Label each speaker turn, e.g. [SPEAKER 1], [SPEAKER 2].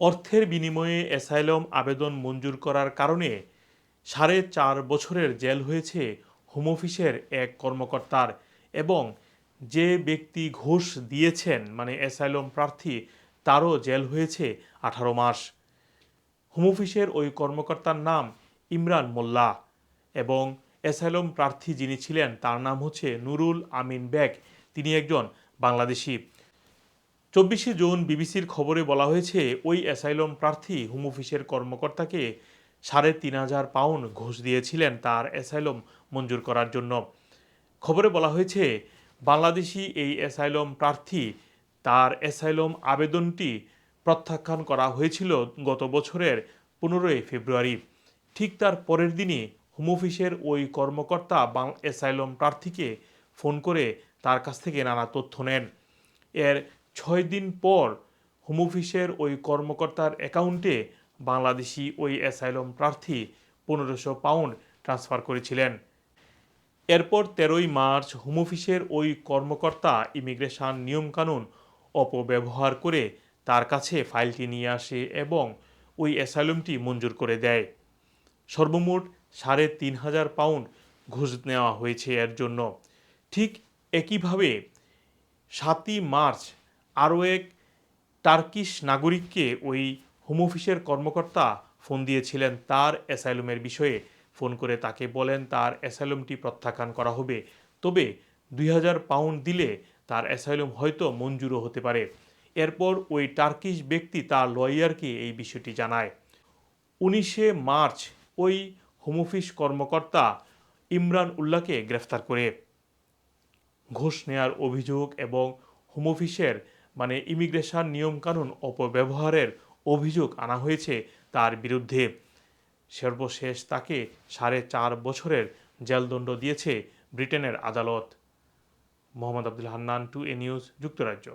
[SPEAKER 1] অর্থের বিনিময়ে অ্যাসাইলম আবেদন মঞ্জুর করার কারণে সাড়ে চার বছরের জেল হয়েছে হোম অফিসের এক কর্মকর্তার এবং যে ব্যক্তি ঘোষ দিয়েছেন মানে অ্যাসাইলম প্রার্থী, তারও জেল হয়েছে আঠারো মাস। হোম অফিসের ওই কর্মকর্তার নাম ইমরান মোল্লা এবং অ্যাসাইলম প্রার্থী যিনি ছিলেন, তার নাম হচ্ছে নুরুল আমিন বেগ। তিনি একজন বাংলাদেশি। চব্বিশে জুন বিবিসির খবরে বলা হয়েছে, ওই অ্যাসাইলম প্রার্থী হোম অফিসের কর্মকর্তাকে সাড়ে তিন হাজার পাউন্ড ঘুষ দিয়েছিলেন তার অ্যাসাইলম মঞ্জুর করার জন্য। খবরে বলা হয়েছে, বাংলাদেশি এই অ্যাসাইলম প্রার্থী তার অ্যাসাইলম আবেদনটি প্রত্যাখ্যান করা হয়েছিল গত বছরের পনেরোই ফেব্রুয়ারি। ঠিক তার পরের দিনই হোম অফিসের ওই কর্মকর্তা বাং- অ্যাসাইলম প্রার্থীকে ফোন করে তার কাছ থেকে নানা তথ্য নেন। এর ছয় দিন পর হোম অফিসের ওই কর্মকর্তার অ্যাকাউন্টে বাংলাদেশি ওই অ্যাসাইলম প্রার্থী পনেরোশো পাউন্ড ট্রান্সফার করেছিলেন। এরপর তেরোই মার্চ হোম অফিসের ওই কর্মকর্তা ইমিগ্রেশন নিয়মকানুন অপব্যবহার করে তার কাছে ফাইলটি নিয়ে আসে এবং ওই অ্যাসাইলমটি মঞ্জুর করে দেয়। সর্বমোট সাড়ে তিন হাজার পাউন্ড ঘুষ নেওয়া হয়েছে এর জন্য। ঠিক একইভাবে সাতই মার্চ আরও এক টার্কিশ নাগরিককে ওই হোম অফিসের কর্মকর্তা ফোন দিয়েছিলেন। তার অ্যাসাইলমের বিষয়ে ফোন করে তাকে বলেন, তার অ্যাসাইলমটি প্রত্যাখ্যান করা হবে। তবে দুই হাজার পাউন্ড দিলে তার অ্যাসাইলুম হয়তো মঞ্জুরও হতে পারে। এরপর ওই টার্কিশ ব্যক্তি তার লয়ারকে এই বিষয়টি জানায়। উনিশে মার্চ ওই হোম অফিস কর্মকর্তা ইমরান উল্লাহকে গ্রেফতার করে। ঘুষ নেয়ার অভিযোগ এবং হোম অফিসের মানে ইমিগ্রেশন নিয়মকানুন অপব্যবহারের অভিযোগ আনা হয়েছে তার বিরুদ্ধে। সর্বশেষ তাকে সাড়ে চার বছরের জেলদণ্ড দিয়েছে ব্রিটেনের আদালত। Mohammad Abdul Hannan, to a news, যুক্তরাজ্য।